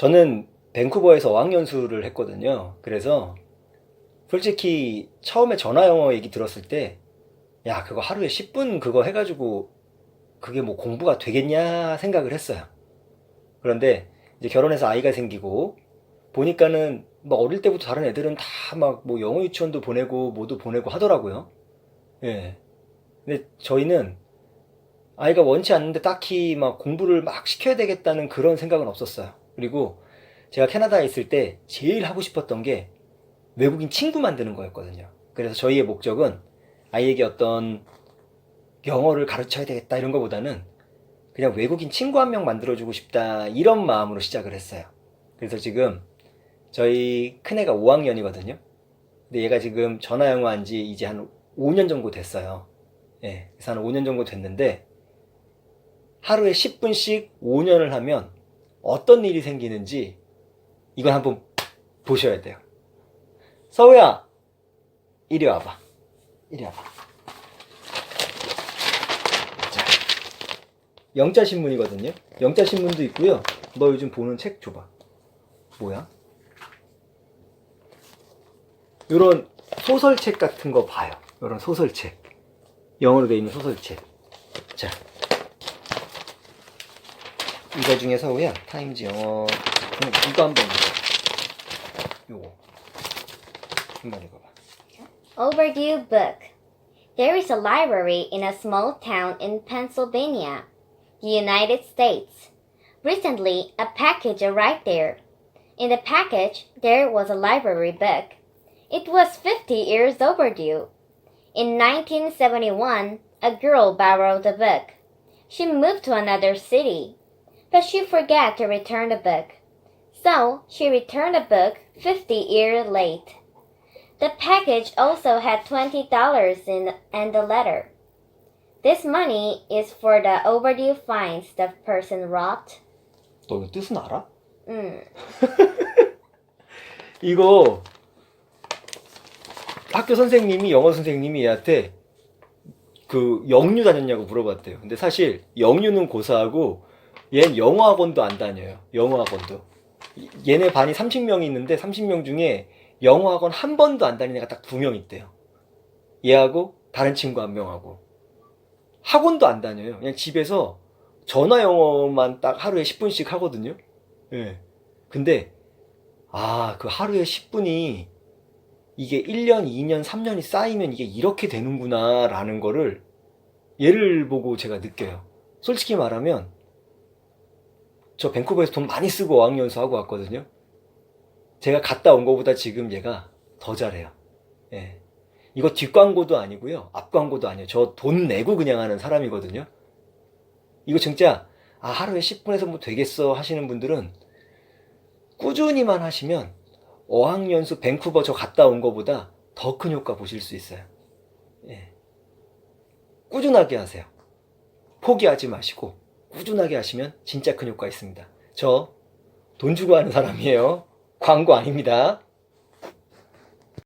저는 밴쿠버에서 어학연수를 했거든요. 그래서 솔직히 처음에 전화 영어 얘기 들었을 때, 야, 그거 하루에 10분 그거 해가지고 그게 뭐 공부가 되겠냐 생각을 했어요. 그런데 이제 결혼해서 아이가 생기고 보니까는 뭐 어릴 때부터 다른 애들은 다 막 뭐 영어 유치원도 보내고 뭐도 보내고 하더라고요. 예. 근데 저희는 아이가 원치 않는데 딱히 막 공부를 막 시켜야 되겠다는 그런 생각은 없었어요. 그리고 제가 캐나다에 있을 때 제일 하고 싶었던 게 외국인 친구 만드는 거였거든요. 그래서 저희의 목적은 아이에게 어떤 영어를 가르쳐야 되겠다 이런 거보다는 그냥 외국인 친구 한 명 만들어주고 싶다 이런 마음으로 시작을 했어요. 그래서 지금 저희 큰애가 5학년이거든요. 근데 얘가 지금 전화 영어 한 지 이제 한 5년 정도 됐어요. 예, 그래서 한 5년 정도 됐는데 하루에 10분씩 5년을 하면 어떤 일이 생기는지 이건 한번 보셔야 돼요. 서우야, 이리 와봐. 이리 와봐. 자, 영자 신문이거든요. 영자 신문도 있고요. 너 요즘 보는 책 줘봐. 뭐야? 요런 소설책 같은 거 봐요. 요런 소설책. 영어로 돼 있는 소설책. 자. 이거 중에 서우야, 타임즈 영어. 그냥 이거 한번 읽어. 요거. 한번 읽어봐. Overdue book. There is a library in a small town in Pennsylvania, United States. Recently, a package arrived there. In the package, there was a library book. It was 50 years overdue. In 1971, a girl borrowed the book. She moved to another city, but she forgot to return the book. So, she returned the book 50 years late. The package also had $20 in and the letter. This money is for the overdue fines the person wrote. 너 이거 뜻은 알아? 음, 이거 학교 선생님이 영어 선생님이 얘한테 그 영유 다녔냐고 물어봤대요. 근데 사실 영유는 고사하고 얘는 영어 학원도 안 다녀요. 영어 학원도. 이- 얘네 반이 30명이 있는데 30명 중에 영어 학원 한 번도 안 다니는 애가 딱 두 명 있대요. 얘하고 다른 친구 한 명하고 학원도 안 다녀요. 그냥 집에서 전화 영어만 딱 하루에 10분씩 하거든요. 예. 근데 아, 그 하루에 10분이 이게 1년, 2년, 3년이 쌓이면 이게 이렇게 되는구나 라는 거를 얘를 보고 제가 느껴요. 솔직히 말하면 저 밴쿠버에서 돈 많이 쓰고 어학연수 하고 왔거든요. 제가 갔다 온 거보다 지금 얘가 더 잘해요. 예. 이거 뒷광고도 아니고요. 앞광고도 아니에요. 저 돈 내고 그냥 하는 사람이거든요. 이거 진짜 아, 하루에 10분에서 뭐 되겠어 하시는 분들은 꾸준히만 하시면 어학연수 밴쿠버 저 갔다 온 거보다 더 큰 효과 보실 수 있어요. 예. 꾸준하게 하세요. 포기하지 마시고 꾸준하게 하시면 진짜 큰 효과 있습니다. 저 돈 주고 하는 사람이에요. 광고 아닙니다.